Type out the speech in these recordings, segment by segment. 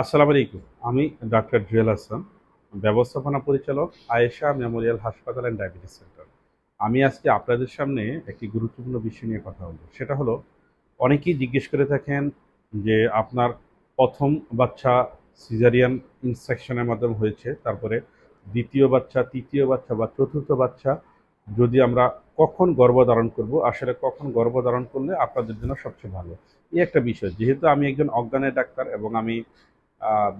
আসসালামু আলাইকুম। আমি ডাক্তার জুয়েল হাসান, ব্যবস্থাপনা পরিচালক আয়েশা মেমোরিয়াল হাসপাতাল অ্যান্ড ডায়াবেটিস সেন্টার। আমি আজকে আপনাদের সামনে একটি গুরুত্বপূর্ণ বিষয় নিয়ে কথা বলব। সেটা হলো, অনেকেই জিজ্ঞেস করে থাকেন যে আপনার প্রথম বাচ্চা সিজারিয়ান ইনসেকশনের মাধ্যমে হয়েছে, তারপরে দ্বিতীয় বাচ্চা, তৃতীয় বাচ্চা বা চতুর্থ বাচ্চা যদি আমরা কখন গর্ভধারণ করব, আসলে কখন গর্ভধারণ করলে আপনাদের জন্য সবচেয়ে ভালো? এই একটা বিষয়। যেহেতু আমি একজন অজ্ঞানের ডাক্তার এবং আমি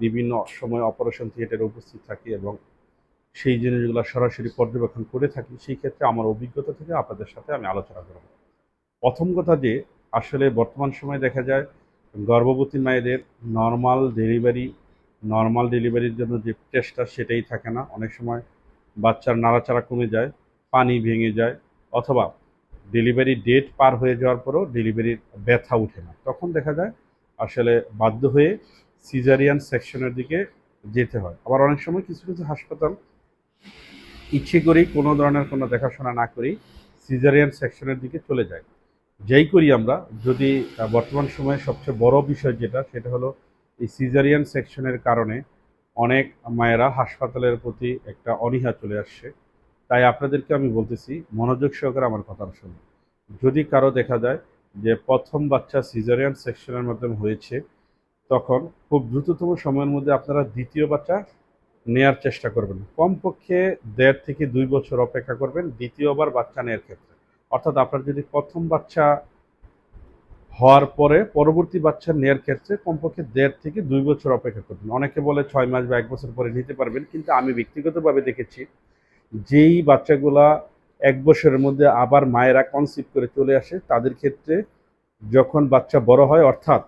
বিভিন্ন সময় অপারেশন থিয়েটারে উপস্থিত থাকি এবং সেই জিনিসগুলো সরাসরি পর্যবেক্ষণ করে থাকি, সেই ক্ষেত্রে আমার অভিজ্ঞতা থেকে আপনাদের সাথে আমি আলোচনা করব। প্রথম কথা যে, আসলে বর্তমান সময়ে দেখা যায় গর্ভবতী মায়েদের নর্মাল ডেলিভারি নর্মাল ডেলিভারির জন্য যে টেস্টটা সেটাই থাকে না। অনেক সময় বাচ্চার নাড়াচাড়া কমে যায়, পানি ভেঙে যায় অথবা ডেলিভারি ডেট পার হয়ে যাওয়ার পরও ডেলিভারির ব্যথা উঠে না। তখন দেখা যায় আসলে বাধ্য হয়ে সিজারিয়ান সেকশনের দিকে যেতে হয়। আবার অনেক সময় কিছু কিছু হাসপাতাল ইচ্ছে করেই কোনো ধরনের কোনো দেখাশোনা না করেই সিজারিয়ান সেকশনের দিকে চলে যায়। যেই করি আমরা, যদি বর্তমান সময়ে সবচেয়ে বড় বিষয় যেটা, সেটা হলো এই সিজারিয়ান সেকশনের কারণে অনেক মায়েরা হাসপাতালের প্রতি একটা অনীহা চলে আসছে। তাই আপনাদেরকে আমি বলতেছি, মনোযোগ সহকারে আমার কথা শুনুন। যদি কারও দেখা যায় যে প্রথম বাচ্চা সিজারিয়ান সেকশনের মাধ্যমে হয়েছে তখন খুব দ্রুততম সময়ের মধ্যে আপনারা দ্বিতীয় বাচ্চা নেয়ার চেষ্টা করবেন। কমপক্ষে দেড় থেকে দুই বছর অপেক্ষা করবেন দ্বিতীয়বার বাচ্চা নেওয়ার ক্ষেত্রে। অর্থাৎ আপনার যদি প্রথম বাচ্চা হওয়ার পরে পরবর্তী বাচ্চা নেওয়ার ক্ষেত্রে কমপক্ষে দেড় থেকে দুই বছর অপেক্ষা করবেন। অনেকে বলে ছয় মাস বা এক বছর পরে নিতে পারবেন, কিন্তু আমি ব্যক্তিগতভাবে দেখেছি যেই বাচ্চাগুলা এক বছরের মধ্যে আবার মায়েরা কনসিভ করে চলে আসে, তাদের ক্ষেত্রে যখন বাচ্চা বড় হয়, অর্থাৎ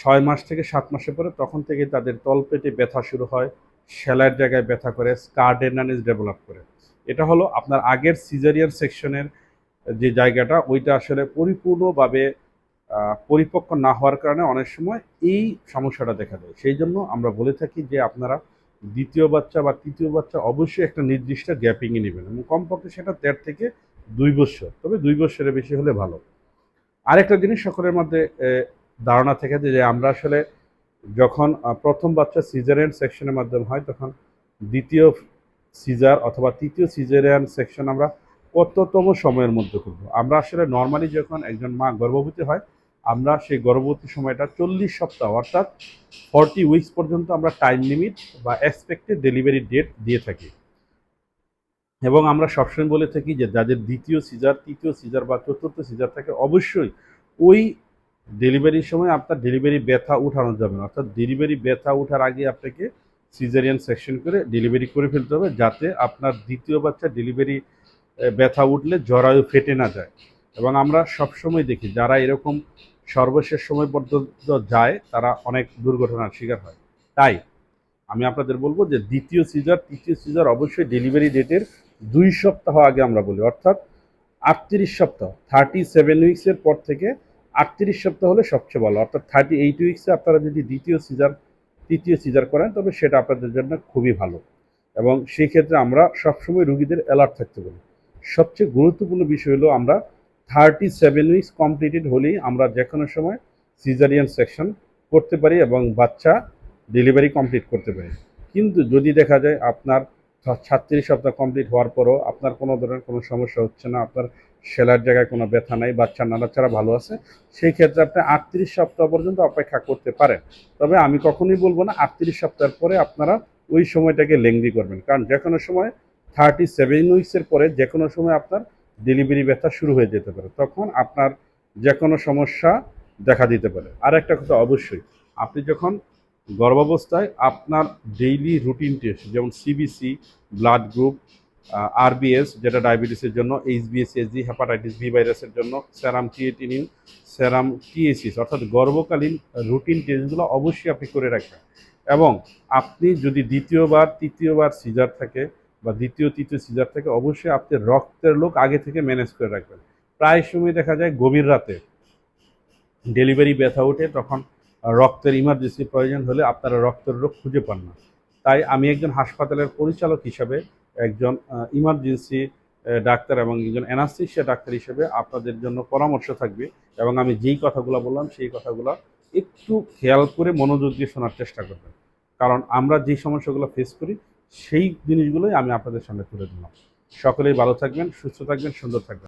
ছয় মাস থেকে সাত মাসের পরে তখন থেকে তাদের তলপেটে ব্যথা শুরু হয় সেলাইয়ের জায়গায় ব্যথা করে স্কার্ডেনানিস ডেভেলপ করে। এটা হলো আপনার আগের সিজারিয়ান সেকশনের যে জায়গাটা, ওইটা আসলে পরিপূর্ণভাবে পরিপক্ক না হওয়ার কারণে অনেক সময় এই সমস্যাটা দেখা দেয়। সেই জন্য আমরা বলে থাকি যে আপনারা দ্বিতীয় বাচ্চা বা তৃতীয় বাচ্চা অবশ্যই একটা নির্দিষ্ট গ্যাপিংয়ে নেবেন এবং কমপক্ষে সেটা দেড় থেকে দুই বছর, তবে দুই বছরের বেশি হলে ভালো। আরেকটা জিনিস সকলের মধ্যে ধারণা থেকে যে আমরা আসলে যখন প্রথম বাচ্চা সিজারিয়ান সেকশনের মাধ্যমে হয়, তখন দ্বিতীয় সিজার অথবা তৃতীয় সিজারিয়ান সেকশন আমরা কততম সময়ের মধ্যে করব? আমরা আসলে নর্মালি যখন একজন মা গর্ভবতী হয়, আমরা সেই গর্ভবতী সময়টা চল্লিশ সপ্তাহ অর্থাৎ ফর্টি উইকস পর্যন্ত আমরা টাইম লিমিট বা এক্সপেক্টেড ডেলিভারি ডেট দিয়ে থাকি। এবং আমরা সবসময় বলে থাকি যে, যাদের দ্বিতীয় সিজার, তৃতীয় সিজার বা চতুর্থ সিজার থাকে, অবশ্যই ওই ডেলিভারির সময় আপনার ডেলিভারি ব্যথা উঠানো যাবে না। অর্থাৎ ডেলিভারি ব্যথা ওঠার আগে আপনাকে সিজারিয়ান সেকশন করে ডেলিভারি করে ফেলতে হবে যাতে আপনার দ্বিতীয় বাচ্চা ডেলিভারি ব্যথা উঠলে জরায়ু ফেটে না যায়। এবং আমরা সবসময় দেখি, যারা এরকম সর্বশেষ সময় পর্যন্ত যায়, তারা অনেক দুর্ঘটনার শিকার হয়। তাই আমি আপনাদের বলব যে দ্বিতীয় সিজার তৃতীয় সিজার অবশ্যই ডেলিভারি ডেটের দুই সপ্তাহ আগে আমরা বলি। অর্থাৎ আটত্রিশ সপ্তাহ থার্টি সেভেন উইক্সের পর থেকে আটত্রিশ সপ্তাহ হলে সবচেয়ে ভালো। অর্থাৎ থার্টি এইট উইক্সে আপনারা যদি দ্বিতীয় সিজার তৃতীয় সিজার করেন, তবে সেটা আপনাদের জন্য খুবই ভালো। এবং সেই ক্ষেত্রে আমরা সবসময় রুগীদের অ্যালার্ট থাকতে বলি। সবচেয়ে গুরুত্বপূর্ণ বিষয় হলো আমরা থার্টি সেভেন উইক্স কমপ্লিটেড হলেই আমরা যে কোনো সময় সিজারিয়ান সেকশন করতে পারি এবং বাচ্চা ডেলিভারি কমপ্লিট করতে পারি। কিন্তু যদি দেখা যায় আপনার ছাত্রিশ সপ্তাহ কমপ্লিট হওয়ার পরও আপনার কোনো ধরনের কোনো সমস্যা হচ্ছে না, আপনার সেলার জায়গায় কোনো ব্যথা নাই বাচ্চার নাড়াচাড়া ভালো আছে, সেই ক্ষেত্রে আপনি আটত্রিশ সপ্তাহ পর্যন্ত অপেক্ষা করতে পারেন। তবে আমি কখনোই বলব না আটত্রিশ সপ্তাহের পরে আপনারা ওই সময়টাকে লেংদি করবেন, কারণ যে কোনো সময় থার্টি সেভেন উইক্সের পরে যে কোনো সময় আপনার ডেলিভারি ব্যথা শুরু হয়ে যেতে পারে, তখন আপনার যে কোনো সমস্যা দেখা দিতে পারে। আর একটা কথা অবশ্যই, আপনি যখন গর্ভাবস্থায় আপনার ডেইলি রুটিন টেস্ট যেমন সিবিসি ব্লাড গ্রুপ আরবিএস যেটা ডায়াবেটিসের জন্য এইচবিএস এসজি হেপাটাইটিস বি ভাইরাসের জন্য স্যারাম ক্রিয়েটিনিন স্যারাম টিএসিস অর্থাৎ গর্ভকালীন রুটিন টেস্টগুলো অবশ্যই আপনি করে রাখবেন। এবং আপনি যদি দ্বিতীয়বার, তৃতীয়বার সিজার থাকে বা দ্বিতীয়, তৃতীয় সিজার থাকে, অবশ্যই আপনি রক্তের লোক আগে থেকে ম্যানেজ করে রাখবেন। প্রায় সময় দেখা যায় গভীর রাতে ডেলিভারি ব্যথা ওঠে, তখন রক্তের ইমার্জেন্সি প্রয়োজন হলে আপনারা রক্তের রোগ খুঁজে পান না। তাই আমি একজন হাসপাতালের পরিচালক হিসাবে, একজন ইমার্জেন্সি ডাক্তার এবং একজন অ্যানাস্থেশিয়া ডাক্তার হিসেবে আপনাদের জন্য পরামর্শ থাকবে এবং আমি যেই কথাগুলো বললাম সেই কথাগুলো একটু খেয়াল করে মনোযোগ দিয়ে শোনার চেষ্টা করবেন। কারণ আমরা যে সমস্যাগুলো ফেস করি, সেই জিনিসগুলোই আমি আপনাদের সামনে তুলে দিলাম সকলেই ভালো থাকবেন, সুস্থ থাকবেন, সুন্দর থাকবেন।